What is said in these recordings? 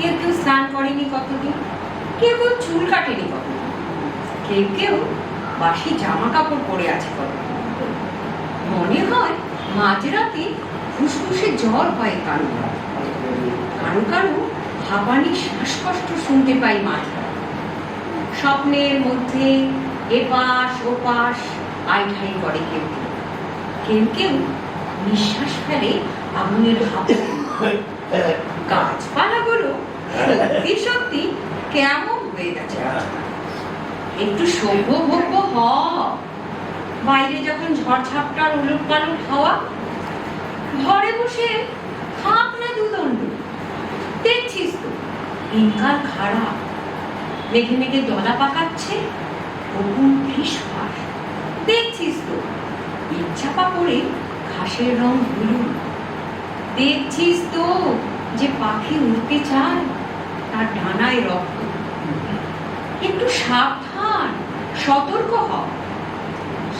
কেউ কেউ স্নান করেনি কতদিন? কেউ কেউ চুল কাটেনি কতদিন? কেউ কেউ বাসি জামা কাপড় পরে আছে কতদিন? মনে হয় মাঝরাতে ফুসফুসে জ্বর হয় কারও কারও। কারও হাঁপানি শ্বাসকষ্ট শুনতে পাই মাঝরাতে। স্বপ্নের মধ্যে এপাশ ওপাশ আইঠাই করে কেউ কেউ। কেউ নিঃশ্বাস ফেলে আগুনের হাতে গাছপালাগুলো সত্যি সত্যি, কেমন হয়ে গেছে? একটু সভ্য হ বাইরে যখন ঝড় ঝাপটার উলট পালট হাওয়া, ঘরে বসে থাক না দুদণ্ড। দেখছিস তো দিনকাল খারাপ মেঘে মেঘে দলা পাকাচ্ছে দেখছিস তো, ইচ্ছাপা পড়ে ঘাসের রং হলুদ দেখছিস তো যে পাখি উড়তে চায় তার ডানায় রক্ত। একটু সাবধান, সতর্ক হ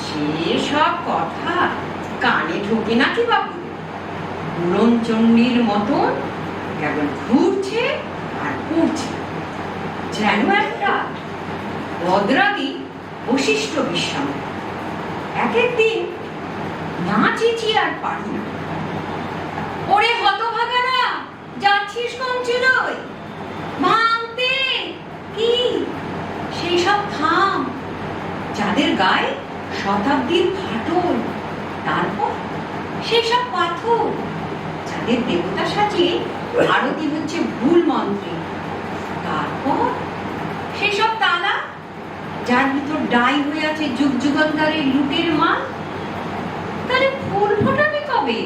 সেসব কথা কানে ঢোকে নাকি বাবু? পুরন চণ্ডীর মতন কেবল ঘুরছে আর উড়ছে। যেন একটা বদরাগী বশিষ্ঠ বিশ্রাম। এক একদিন না চেঁচিয়ে আর পারি না। ওরে হতভাগারা, যাচ্ছিস কোন চুলোয় ভাঙতে কি? সেই সব থাম। যাদের গায়ে শতাব্দীর ফাটল, তারপর সেই সব পাথর। যাদের দেবতা সাজিয়ে আরতি হচ্ছে ভুল মন্ত্রে। তারপর সেই সব তালা, যার ভিতর ডাই হয়ে আছে যুগ যুগান্তরের লুটের মা তাহলে ফুল ফোটাবে কবে?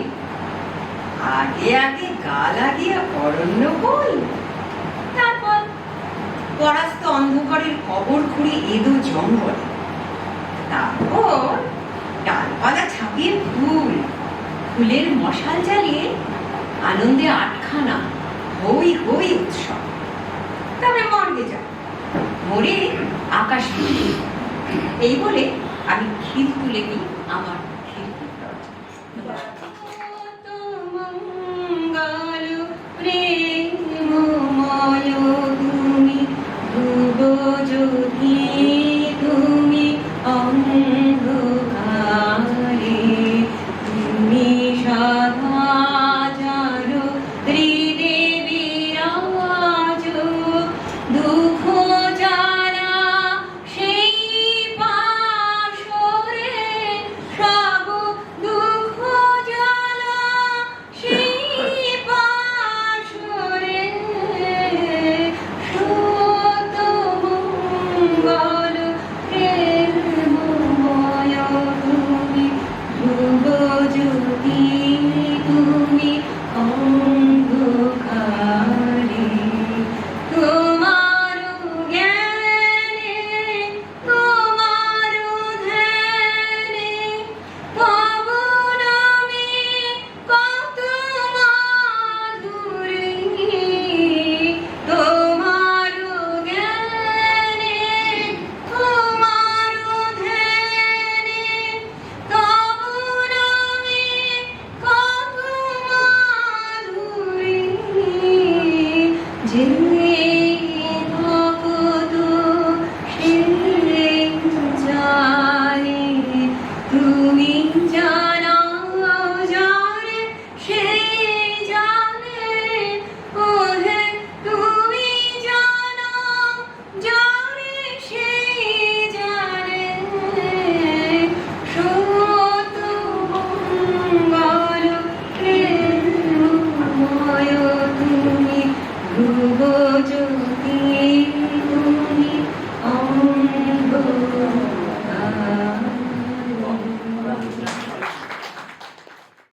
আগে আগে গা লাগিয়া অরণ্য বই পরাস্ত অন্ধকারের কবর খুঁড়ে এদো জঙ্গল। তারপর ডালপালা ছাপিয়ে ফুল, ফুলের মশাল জ্বালিয়ে আনন্দে আটখানা হই হই উৎসব। তবে মর্গে যা মরে আকাশ এই বলে আমি খিল তুলে দিই আমার Peace. যে